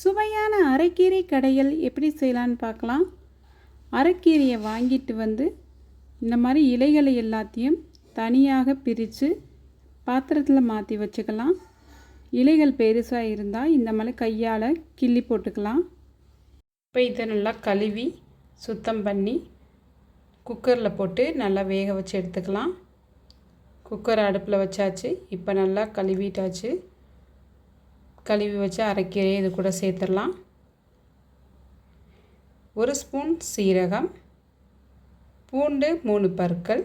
சுவையான அரைக்கீரை கடைகள் எப்படி செய்யலான்னு பார்க்கலாம். அரைக்கீரையை வாங்கிட்டு வந்து இந்த மாதிரி இலைகளை எல்லாத்தையும் தனியாக பிரித்து பாத்திரத்தில் மாற்றி வச்சுக்கலாம். இலைகள் பெருசாக இருந்தால் இந்த மாதிரி கையால் கிள்ளி போட்டுக்கலாம். இப்போ இதை நல்லா கழுவி சுத்தம் பண்ணி குக்கரில் போட்டு நல்லா வேக வச்சு எடுத்துக்கலாம். குக்கர் அடுப்பில் வச்சாச்சு. இப்போ நல்லா கழுவிட்டாச்சு. கழுவி வச்சு அரைக்கீரையை இது கூட சேர்த்துடலாம். ஒரு ஸ்பூன் சீரகம் பூண்டு மூணு பற்கள்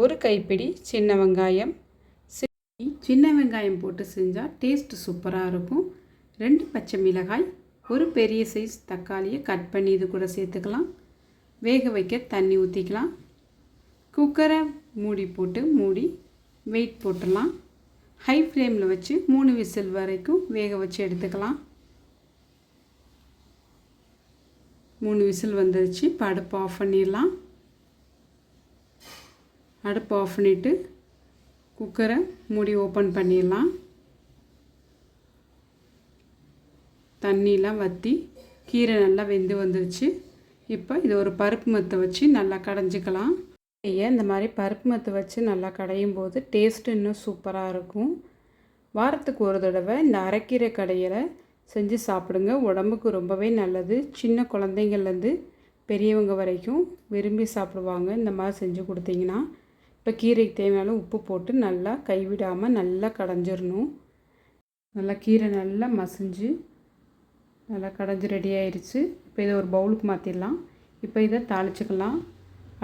ஒரு கைப்பிடி சின்ன வெங்காயம். சின்ன வெங்காயம் போட்டு செஞ்சால் டேஸ்ட் சூப்பராக இருக்கும். ரெண்டு பச்சை மிளகாய் ஒரு பெரிய சைஸ் தக்காளியை கட் பண்ணி இது கூட சேர்த்துக்கலாம். வேக வைக்க தண்ணி ஊற்றிக்கலாம் குக்கரை மூடி போட்டு மூடி வெயிட் போட்டுடலாம். ஹை ஃப்ளேமில் வச்சு மூணு விசில் வரைக்கும் வேக வச்சு எடுத்துக்கலாம். மூணு விசில் வந்துருச்சு. இப்போ அடுப்பு ஆஃப் பண்ணிடலாம். அடுப்பு ஆஃப் பண்ணிவிட்டு குக்கரை மூடி ஓப்பன் பண்ணிடலாம். தண்ணியெலாம் வற்றி கீரை நல்லா வெந்து வந்துருச்சு. இப்போ இது ஒரு பருப்பு மத்தை வச்சு நல்லா கடைஞ்சிக்கலாம். இந்த மாதிரி பருப்பு மத்து வச்சு நல்லா கடையும் போது டேஸ்ட்டு இன்னும் சூப்பராக இருக்கும். வாரத்துக்கு ஒரு தடவை இந்த அரைக்கீரை கடையில் செஞ்சு சாப்பிடுங்க. உடம்புக்கு ரொம்பவே நல்லது. சின்ன குழந்தைங்கள்லேருந்து பெரியவங்க வரைக்கும் விரும்பி சாப்பிடுவாங்க. இந்த மாதிரி செஞ்சு கொடுத்தீங்கன்னா இப்போ கீரைக்கு தேவையான உப்பு போட்டு நல்லா கைவிடாமல் நல்லா கடைஞ்சிடணும் நல்லா கீரை நல்லா மசிஞ்சு நல்லா கடைஞ்சி ரெடி ஆயிடுச்சு இப்போ இதை ஒரு பவுலுக்கு மாற்றிடலாம் இப்போ இதை தாளிச்சுக்கலாம்.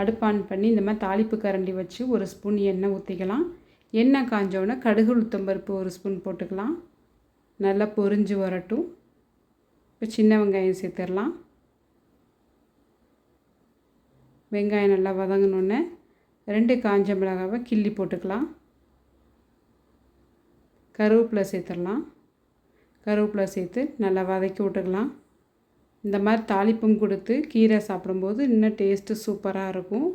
அடுப்பான் பண்ணி இந்த மாதிரி தாளிப்பு கரண்டி வச்சு ஒரு ஸ்பூன் எண்ணெய் ஊற்றிக்கலாம் எண்ணெய் காஞ்சோடனே கடுகு உளுத்தம்பருப்பு ஒரு ஸ்பூன் போட்டுக்கலாம். நல்லா பொரிஞ்சு வரட்டும். இப்போ சின்ன வெங்காயம் சேர்த்துடலாம். வெங்காயம் நல்லா வதங்கினோடனே ரெண்டு காஞ்ச மிளகாவை கிள்ளி போட்டுக்கலாம். கருவேப்பிலை சேர்த்துடலாம். கருவேப்பிலை சேர்த்து நல்லா வதக்கி விட்டுக்கலாம். இந்த மாதிரி தாளிப்பும் கொடுத்து கீரை சாப்பிடும்போது இன்னும் டேஸ்ட்டு சூப்பராக இருக்கும்.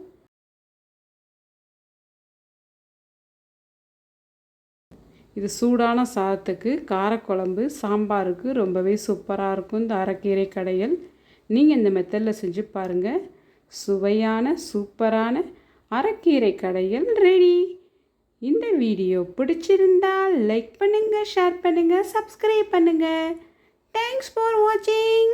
இது சூடான சாதத்துக்கு காரக்குழம்பு சாம்பாருக்கு ரொம்பவே சூப்பராக இருக்கும் இந்த அரைக்கீரை கடையல். நீங்கள் இந்த மெத்தடில் செஞ்சு பாருங்கள் சுவையான சூப்பரான அரைக்கீரை கடையல் ரெடி இந்த வீடியோ பிடிச்சிருந்தால் லைக் பண்ணுங்கள் ஷேர் பண்ணுங்கள் சப்ஸ்கிரைப் பண்ணுங்கள் தேங்க்ஸ் ஃபார் வாட்சிங்